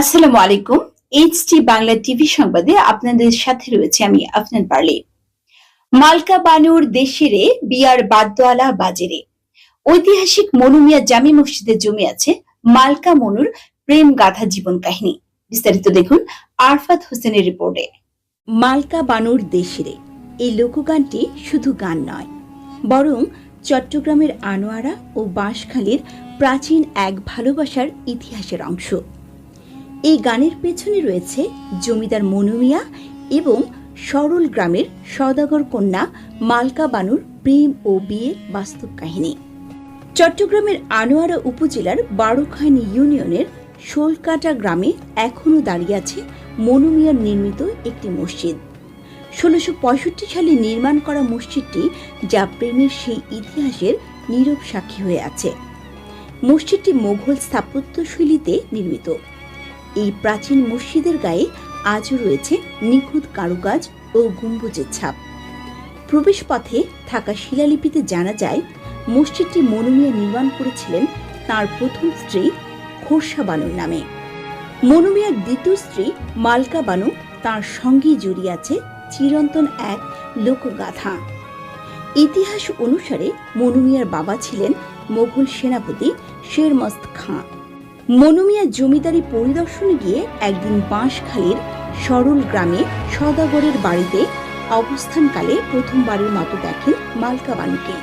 আসসালামু আলাইকুম। HT Bangla TV সংবাদে আপনাদের সাথে রয়েছে আমি আফনান পার্লি। মালকা বানুর দেশেরে বিয়ার বাদ্যওয়ালা বাজেরে। ঐতিহাসিক মনুমিয়া জামি মসজিদে জমে আছে মালকা মনুর প্রেম গাথা জীবন কাহিনী। বিস্তারিত দেখুন আরফাত হোসেনের রিপোর্টে। মালকা বানুর দেশেরে এই লোকগানটি শুধু গান নয়, বরং চট্টগ্রামের আনোয়ারা ও বাঁশখালীর প্রাচীন এক ভালোবাসার ইতিহাসের অংশ। এই গানের পেছনে রয়েছে জমিদার মনুমিয়া এবং সরল গ্রামের সদাগর কন্যা মালকা বানুর প্রেম ও বিয়ের বাস্তব কাহিনী। চট্টগ্রামের আনোয়ারা উপজেলার বারোখানি ইউনিয়নের শোলকাটা গ্রামে এখনও দাঁড়িয়ে আছে মনুমিয়ার নির্মিত একটি মসজিদ। ষোলোশো সালে নির্মাণ করা মসজিদটি যা প্রেমের সেই ইতিহাসের নীরব সাক্ষী হয়ে আছে। মসজিদটি মোঘল স্থাপত্য শৈলীতে নির্মিত। এই প্রাচীন মসজিদের গায়ে আজও রয়েছে নিখুঁত কারুকাজ ও গম্বুজের ছাপ। প্রবেশপথে থাকা শিলালিপিতে জানা যায়, মসজিদটি মনুমিয়া নির্মাণ করেছিলেন তার প্রথম স্ত্রী খোরশা বানুর নামে। মনুমিয়ার দ্বিতীয় স্ত্রী মালকা বানু তার সঙ্গেই জড়িয়ে আছে চিরন্তন এক লোকগাথা। ইতিহাস অনুসারে মনুমিয়ার বাবা ছিলেন মোগল সেনাপতি শেরমস্ত খাঁ। মনুমিয়া জমিদারি পরিদর্শনে গিয়ে একদিন বাঁশখালীর সরল গ্রামে সদাগরের বাড়িতে অবস্থানকালে প্রথমবারের মতো দেখেন মালকা বানুকে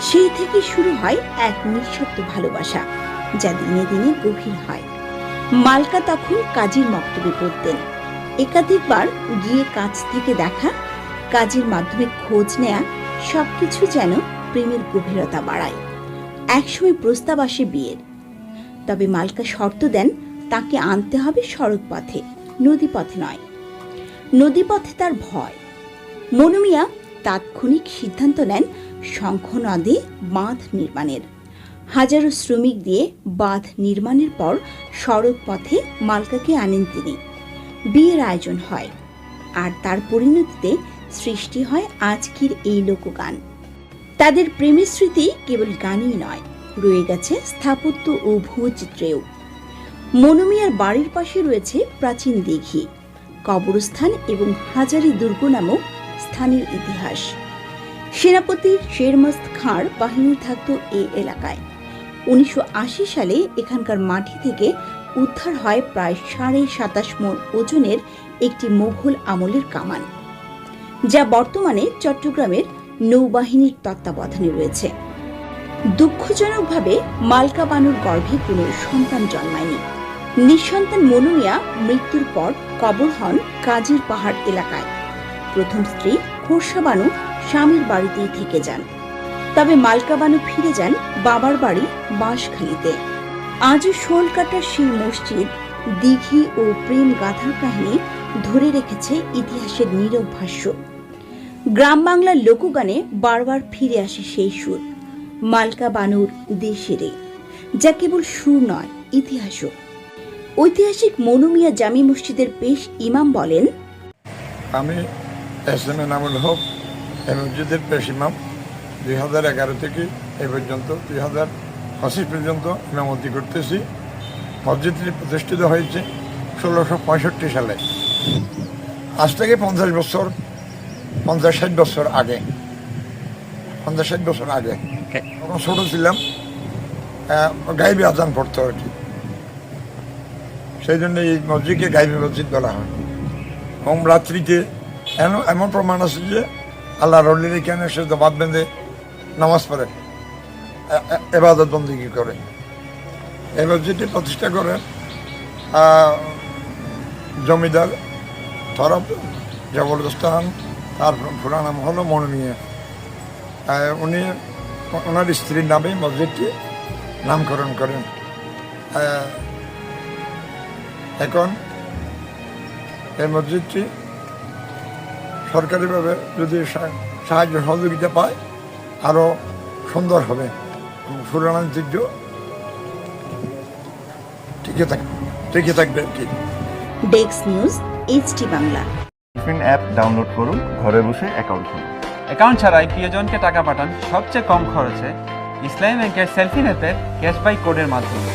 সেই থেকে শুরু হয় এক নিঃশব্দ ভালোবাসা, যা দিনে দিনে গভীর হয়। মালকা তখন কাজীর মক্তবে পড়তেন। একাধিকবার গিয়ে কাছ থেকে দেখা, কাজের মাধ্যমে খোঁজ নেয়া, সবকিছু যেন প্রেমের গভীরতা বাড়ায়। একসময় প্রস্তাব আসে বিয়ের। তবে মালকা শর্ত দেন তাকে আনতে হবে সড়ক পথে নদী পথে নয়। নদী পথে তার ভয়। মনুমিয়া তাৎক্ষণিক সিদ্ধান্ত নেন শঙ্খ নদে বাঁধ নির্মাণের। হাজারো শ্রমিক দিয়ে বাঁধ নির্মাণের পর সড়ক পথে মালকাকে আনেন তিনি। বিয়ের আয়োজন হয় আর তার পরিণতিতে সৃষ্টি হয় আজকের এই লোকগান। তাদের প্রেমের স্মৃতি কেবল গানই নয়। রয়ে গেছে স্থাপত্য ও ভূচিত্রেও। মনুমিয়ার বাড়ির পাশে রয়েছে প্রাচীন দিঘি, কবরস্থান এবং হাজারি দুর্গ নামক স্থানীয় ইতিহাস। সেনাপতি শেরমস্ত খাঁর বাহিনী থাকত এই এলাকায়। উনিশশো আশি সালে এখানকার মাটি থেকে উদ্ধার হয় প্রায় সাড়ে সাতাশ মন ওজনের একটি মোঘল আমলের কামান, যা বর্তমানে চট্টগ্রামের নৌবাহিনীর তত্ত্বাবধানে রয়েছে। দুঃখজনকভাবে মালকা বানুর গর্ভে কোনো সন্তান জন্মায়নি। নিঃসন্তান মনুমিয়া মৃত্যুর পর কবর হন কাজীর পাহাড় এলাকায়। প্রথম স্ত্রী খোরশা বানু স্বামীর বাড়িতেই থেকে যান। তবে মালকা বানু ফিরে যান বাবার বাড়ি বাঁশখালীতে। আজও শোলকাটার সেই মসজিদ, দিঘি ও প্রেম গাথার কাহিনী ধরে রেখেছে ইতিহাসের নীরব ভাষ্য গ্রাম বাংলার লোকগানে বারবার ফিরে আসে সেই সুর। মালকা বানুর দেশেরে যা কেবল সুর নয়, ইতিহাসও। ঐতিহাসিক মনুমিয়া জামি মসজিদের পেশ ইমাম বলেন, আমি এস এম এনামুল হক এই মসজিদের পেশ ইমাম। দুই হাজার এগারো থেকে এ পর্যন্ত, দুই হাজার পঁচিশ পর্যন্ত ইমামতি করতেছি। মসজিদটি প্রতিষ্ঠিত হয়েছে ষোলোশো পঁয়ষট্টি সালে। আজ থেকে পঞ্চাশ বছর, পঞ্চাশ ষাট বছর আগে, পঞ্চাশ ষাট বছর আগে। তখন ছোটো ছিলাম। গাইবি আজান পড়তো আর কি। সেই জন্য এই মসজিদকে গাইবি মসজিদ বলা হয়। এবং রাত্রিতে এমন এমন প্রমাণ আছে যে আল্লাহ রল্লির এখানে সে জবাব বেঁধে নামাজ পড়ে এবাদত বন্দিগি করে এই মসজিদটি প্রতিষ্ঠা করেন জমিদার তরফ জবরদস্তান তার পুরা নাম হলো মনোমিয়া উনি ওনার স্ত্রীর নামে মসজিদটি নামকরণ করেন। এখন এই মসজিদটি সরকারিভাবে যদি সাহায্য সহযোগিতা পায় আরও সুন্দর হবে পুরাণ ঐতিহ্য টিকে থাকবে টিকে থাকবে আর কি। ডেক্স নিউজ এইচটি বাংলা। ফিন অ্যাপ ডাউনলোড করুন ঘরে বসে অ্যাকাউন্ট খুলুন। অ্যাকাউন্ট ছাড়াই প্রিয়জনকে টাকা পাঠান সবচেয়ে কম খরচে। ইসলামী ব্যাংকের সেলফি অ্যাপের ক্যাশবাই কোডের মাধ্যমে।